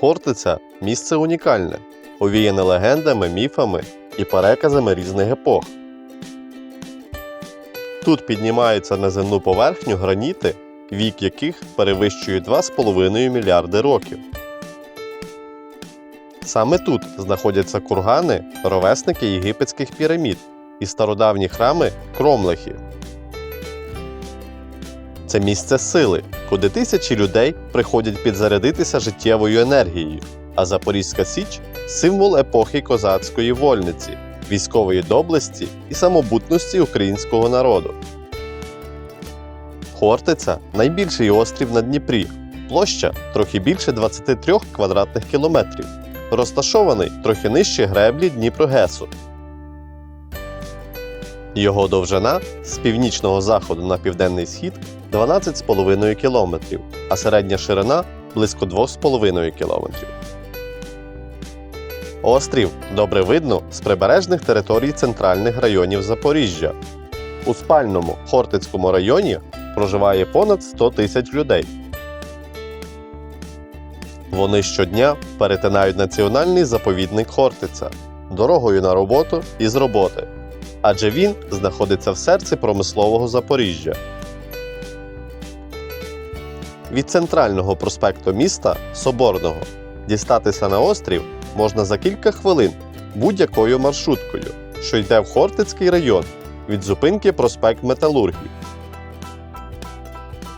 Хортиця місце унікальне, овіяне легендами, міфами і переказами різних епох. Тут піднімаються на земну поверхню граніти, вік яких перевищує 2,5 мільярди років. Саме тут знаходяться кургани, ровесники єгипетських пірамід і стародавні храми кромлехів. Це місце сили, куди тисячі людей приходять підзарядитися життєвою енергією, а Запорізька Січ символ епохи козацької вольниці, військової доблесті і самобутності українського народу. Хортиця найбільший острів на Дніпрі. Площа трохи більше 23 квадратних кілометрів, розташований трохи нижче греблі Дніпрогесу. Його довжина з північного заходу на південний схід 12,5 км, а середня ширина близько 2,5 км. Острів добре видно з прибережних територій центральних районів Запоріжжя. У спальному Хортицькому районі проживає понад 100 тисяч людей. Вони щодня перетинають національний заповідник Хортиця дорогою на роботу і з роботи, адже він знаходиться в серці промислового Запоріжжя. Від центрального проспекту міста Соборного дістатися на острів можна за кілька хвилин будь-якою маршруткою, що йде в Хортицький район від зупинки проспект Металургії.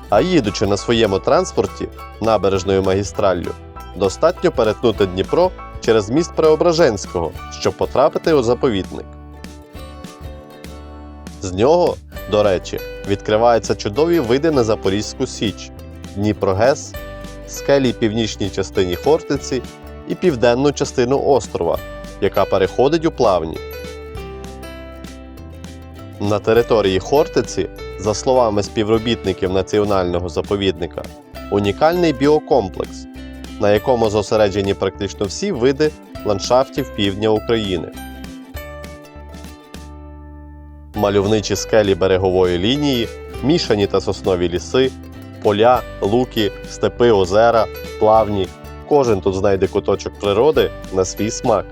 А їдучи на своєму транспорті набережною магістраллю, достатньо перетнути Дніпро через міст Преображенського, щоб потрапити у заповідник. З нього, до речі, відкриваються чудові види на Запорізьку Січ, Дніпрогес, скелі північній частині Хортиці і південну частину острова, яка переходить у плавні. На території Хортиці, за словами співробітників національного заповідника, унікальний біокомплекс, на якому зосереджені практично всі види ландшафтів півдня України. Мальовничі скелі берегової лінії, мішані та соснові ліси, поля, луки, степи, озера, плавні. Кожен тут знайде куточок природи на свій смак.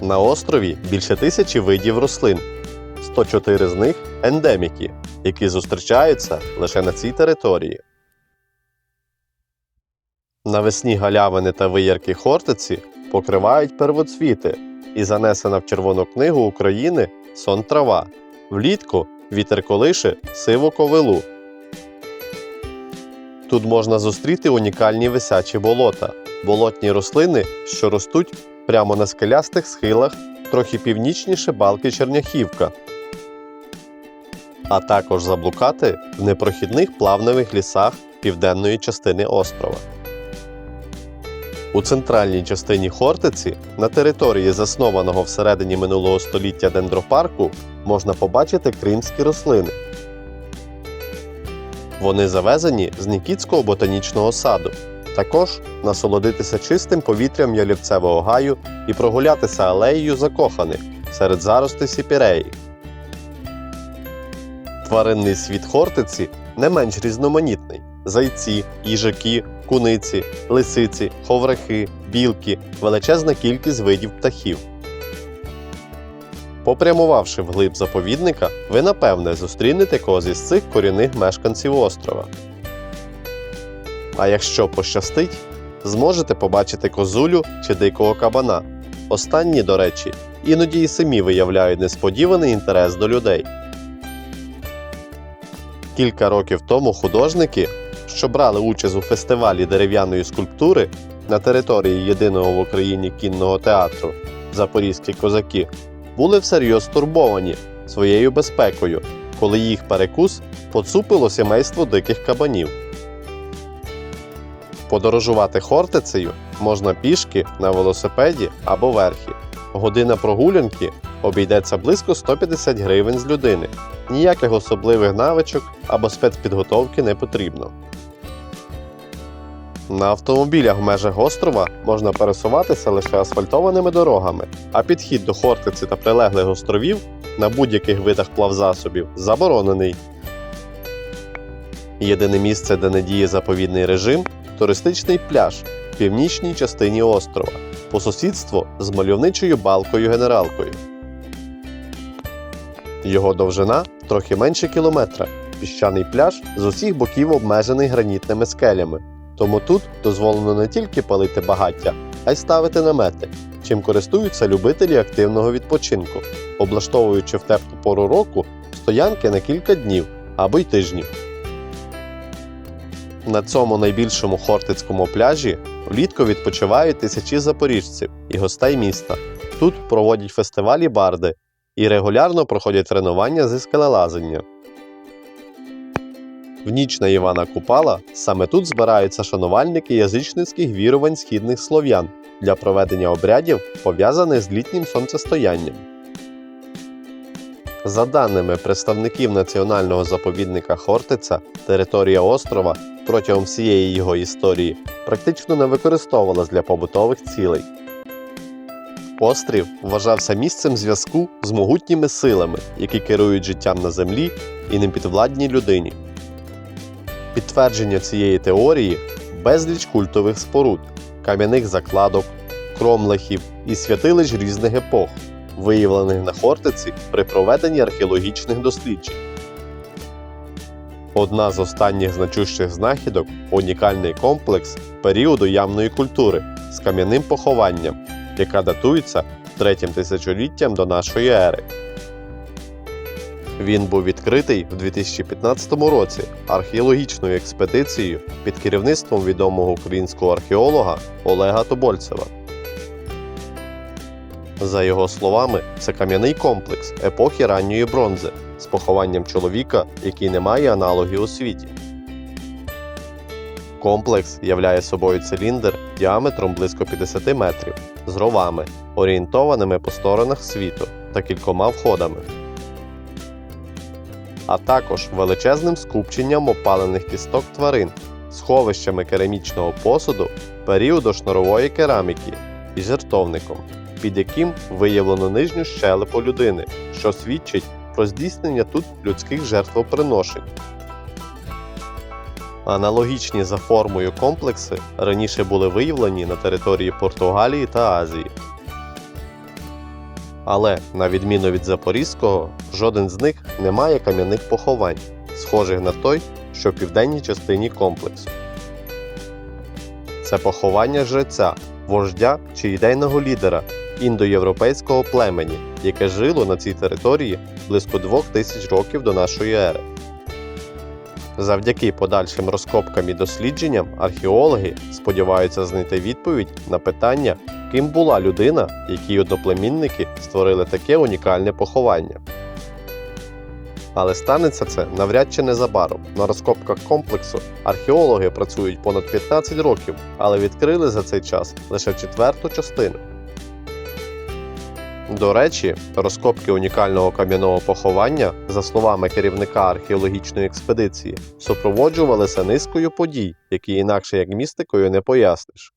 На острові більше тисячі видів рослин. 104 з них ендеміки, які зустрічаються лише на цій території. Навесні галявини та виярки Хортиці покривають первоцвіти і занесена в Червону книгу України сон трава. Влітку вітер колише сиву ковилу. Тут можна зустріти унікальні висячі болота, болотні рослини, що ростуть прямо на скелястих схилах, трохи північніше балки Черняхівка, а також заблукати в непрохідних плавневих лісах південної частини острова. У центральній частині Хортиці, на території заснованого всередині минулого століття дендропарку, можна побачити кримські рослини. Вони завезені з Нікітського ботанічного саду. Також насолодитися чистим повітрям ялівцевого гаю і прогулятися алеєю закоханих серед заростей сіпіреї. Тваринний світ Хортиці не менш різноманітний: зайці, їжаки, куниці, лисиці, ховрахи, білки, величезна кількість видів птахів. Попрямувавши вглиб заповідника, ви напевне зустрінете когось із цих корінних мешканців острова. А якщо пощастить, зможете побачити козулю чи дикого кабана. Останні, до речі, іноді і самі виявляють несподіваний інтерес до людей. Кілька років тому художники, що брали участь у фестивалі дерев'яної скульптури на території єдиного в Україні кінного театру Запорізькі козаки, були всерйоз стурбовані своєю безпекою, коли їх перекус поцупило сімейство диких кабанів. Подорожувати Хортицею можна пішки на велосипеді або верхи. Година прогулянки обійдеться близько 150 гривень з людини. Ніяких особливих навичок або спецпідготовки не потрібно. На автомобілях в межах острова можна пересуватися лише асфальтованими дорогами, а підхід до Хортиці та прилеглих островів на будь-яких видах плавзасобів заборонений. Єдине місце, де не діє заповідний режим туристичний пляж в північній частині острова по сусідству з мальовничою балкою генералкою. Його довжина трохи менше кілометра. Піщаний пляж з усіх боків обмежений гранітними скелями. Тому тут дозволено не тільки палити багаття, а й ставити намети, чим користуються любителі активного відпочинку, облаштовуючи в теплу пору року стоянки на кілька днів або й тижнів. На цьому найбільшому хортицькому пляжі влітку відпочивають тисячі запоріжців і гостей міста. Тут проводять фестивалі барди і регулярно проходять тренування зі скелелазання. В ніч на Івана Купала саме тут збираються шанувальники язичницьких вірувань східних слов'ян для проведення обрядів, пов'язаних з літнім сонцестоянням. За даними представників національного заповідника Хортиця, територія острова протягом всієї його історії практично не використовувалась для побутових цілей. Острів вважався місцем зв'язку з могутніми силами, які керують життям на землі і непідвладній людині. Підтвердження цієї теорії безліч культових споруд, кам'яних закладок, кромлехів і святилищ різних епох, виявлених на Хортиці при проведенні археологічних досліджень. Одна з останніх значущих знахідок унікальний комплекс періоду ямної культури з кам'яним похованням, яка датується третім тисячоліттям до нашої ери. Він був відкритий в 2015 році археологічною експедицією під керівництвом відомого українського археолога Олега Тобольцева. За його словами, це кам'яний комплекс епохи ранньої бронзи з похованням чоловіка, який не має аналогів у світі. Комплекс являє собою циліндр діаметром близько 50 метрів з ровами, орієнтованими по сторонах світу та кількома входами, а також величезним скупченням опалених кісток тварин, сховищами керамічного посуду періоду шнурової кераміки і жертовником, під яким виявлено нижню щелепу людини, що свідчить про здійснення тут людських жертвоприношень. Аналогічні за формою комплекси раніше були виявлені на території Португалії та Азії. Але, на відміну від Запорізького, жоден з них не має кам'яних поховань, схожих на той, що в південній частині комплексу. Це поховання жреця, вождя чи ідейного лідера індоєвропейського племені, яке жило на цій території близько двох тисяч років до нашої ери. Завдяки подальшим розкопкам і дослідженням археологи сподіваються знайти відповідь на питання, ким була людина, якій одноплемінники створили таке унікальне поховання. Але станеться це навряд чи незабаром. На розкопках комплексу археологи працюють понад 15 років, але відкрили за цей час лише четверту частину. До речі, розкопки унікального кам'яного поховання, за словами керівника археологічної експедиції, супроводжувалися низкою подій, які інакше як містикою не поясниш.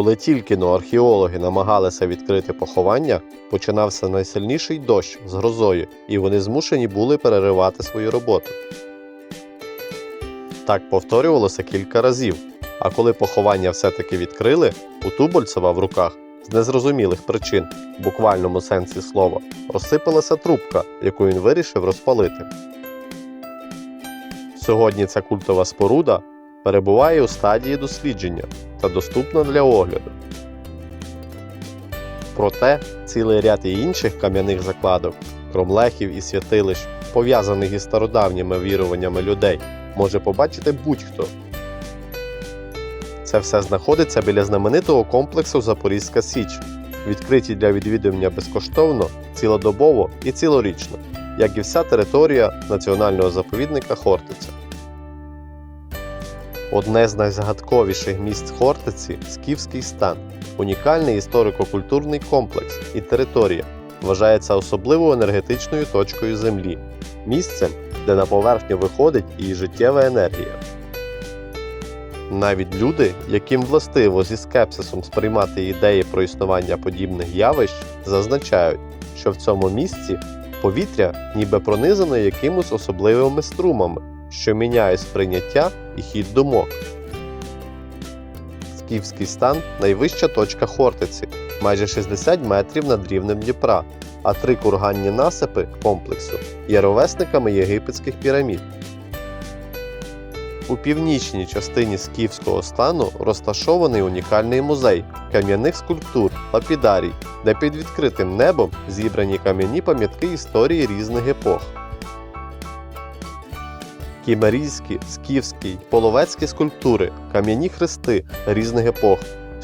Коли тільки но археологи намагалися відкрити поховання, починався найсильніший дощ з грозою, і вони змушені були переривати свою роботу. Так повторювалося кілька разів. А коли поховання все-таки відкрили, у Тубольцева в руках з незрозумілих причин, в буквальному сенсі слова, розсипалася трубка, яку він вирішив розпалити. Сьогодні ця культова споруда перебуває у стадії дослідження та доступна для огляду. Проте цілий ряд і інших кам'яних закладок, кромлехів і святилищ, пов'язаних із стародавніми віруваннями людей, може побачити будь-хто. Це все знаходиться біля знаменитого комплексу Запорізька Січ, відкриті для відвідування безкоштовно, цілодобово і цілорічно, як і вся територія національного заповідника Хортиця. Одне з найзагадковіших місць Хортиці Скіфський стан, унікальний історико-культурний комплекс і територія, вважається особливо енергетичною точкою Землі, місцем, де на поверхню виходить її життєва енергія. Навіть люди, яким властиво зі скепсисом сприймати ідеї про існування подібних явищ, зазначають, що в цьому місці повітря ніби пронизане якимось особливими струмами, що міняє сприйняття і хід думок. Скіфський стан найвища точка Хортиці, майже 60 метрів над рівнем Дніпра, а три курганні насипи комплексу є ровесниками єгипетських пірамід. У північній частині скіфського стану розташований унікальний музей кам'яних скульптур лапідарій, де під відкритим небом зібрані кам'яні пам'ятки історії різних епох. Кімерійські, скіфські половецькі скульптури, кам'яні хрести різних епох,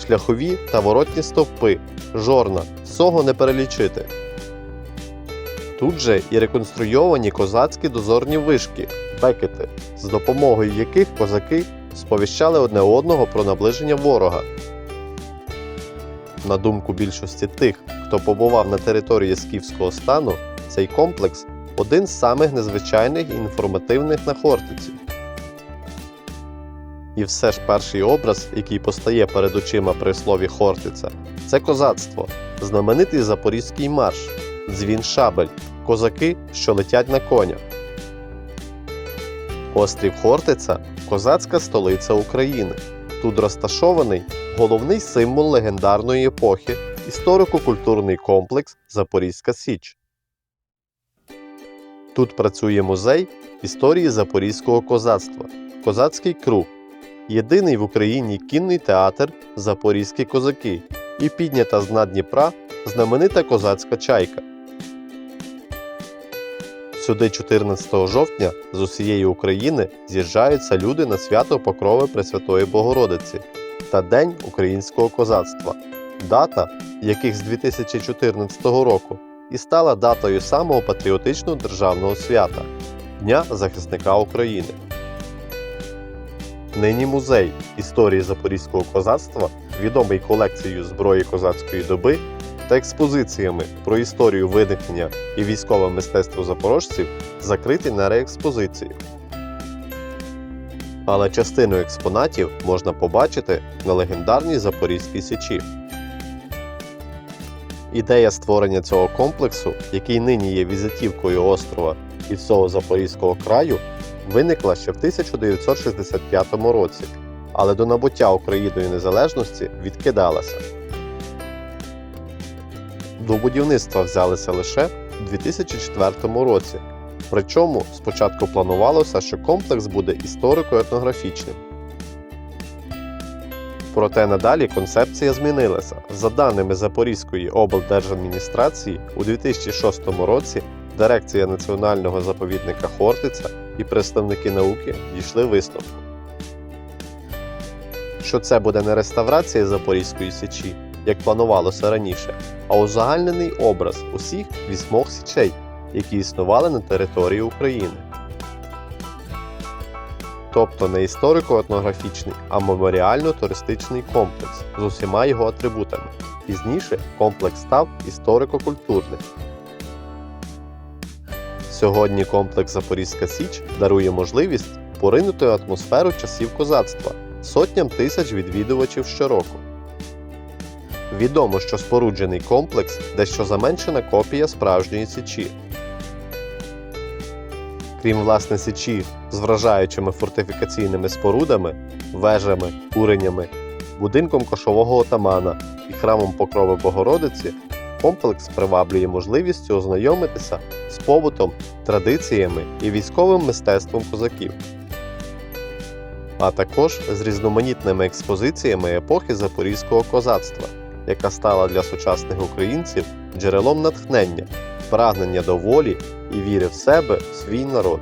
шляхові та воротні стовпи, жорна, всього не перелічити. Тут же і реконструйовані козацькі дозорні вишки, бекети, з допомогою яких козаки сповіщали одне одного про наближення ворога. На думку більшості тих, хто побував на території скіфського стану, цей комплекс один з самих незвичайних і інформативних на Хортиці. І все ж перший образ, який постає перед очима при слові Хортиця, це козацтво, знаменитий запорізький марш, дзвін шабель, козаки, що летять на конях. Острів Хортиця козацька столиця України. Тут розташований головний символ легендарної епохи історико-культурний комплекс Запорізька Січ. Тут працює музей історії запорізького козацтва, Козацький круг, єдиний в Україні кінний театр Запорізькі козаки. І піднята з дна Дніпра знаменита козацька чайка. Сюди 14 жовтня з усієї України з'їжджаються люди на свято Покрови Пресвятої Богородиці та День українського козацтва, дата яких з 2014 року і стала датою самого патріотичного державного свята Дня захисника України. Нині музей історії запорізького козацтва, відомий колекцією зброї козацької доби та експозиціями про історію виникнення і військове мистецтво запорожців закриті на реекспозицію. Але частину експонатів можна побачити на легендарній Запорізькій Січі. Ідея створення цього комплексу, який нині є візитівкою острова і всього Запорізького краю, виникла ще в 1965 році, але до набуття Україною незалежності відкидалася. До будівництва взялися лише у 2004 році. Причому спочатку планувалося, що комплекс буде історико-етнографічним. Проте надалі концепція змінилася. За даними Запорізької облдержадміністрації, у 2006 році дирекція національного заповідника Хортиця і представники науки дійшли висновку, що це буде не реставрація Запорізької січі, як планувалося раніше, а узагальнений образ усіх вісьмох січей, які існували на території України. Тобто не історико-етнографічний, а меморіально-туристичний комплекс з усіма його атрибутами. Пізніше комплекс став історико-культурним. Сьогодні комплекс Запорізька Січ дарує можливість поринути атмосферу часів козацтва сотням тисяч відвідувачів щороку. Відомо, що споруджений комплекс дещо заменшена копія справжньої січі. Крім власне січі з вражаючими фортифікаційними спорудами, вежами, куренями, будинком кошового отамана і храмом Покрови Богородиці, комплекс приваблює можливістю ознайомитися з побутом, традиціями і військовим мистецтвом козаків, а також з різноманітними експозиціями епохи запорізького козацтва, яка стала для сучасних українців джерелом натхнення, прагнення до волі і віри в себе, свій народ.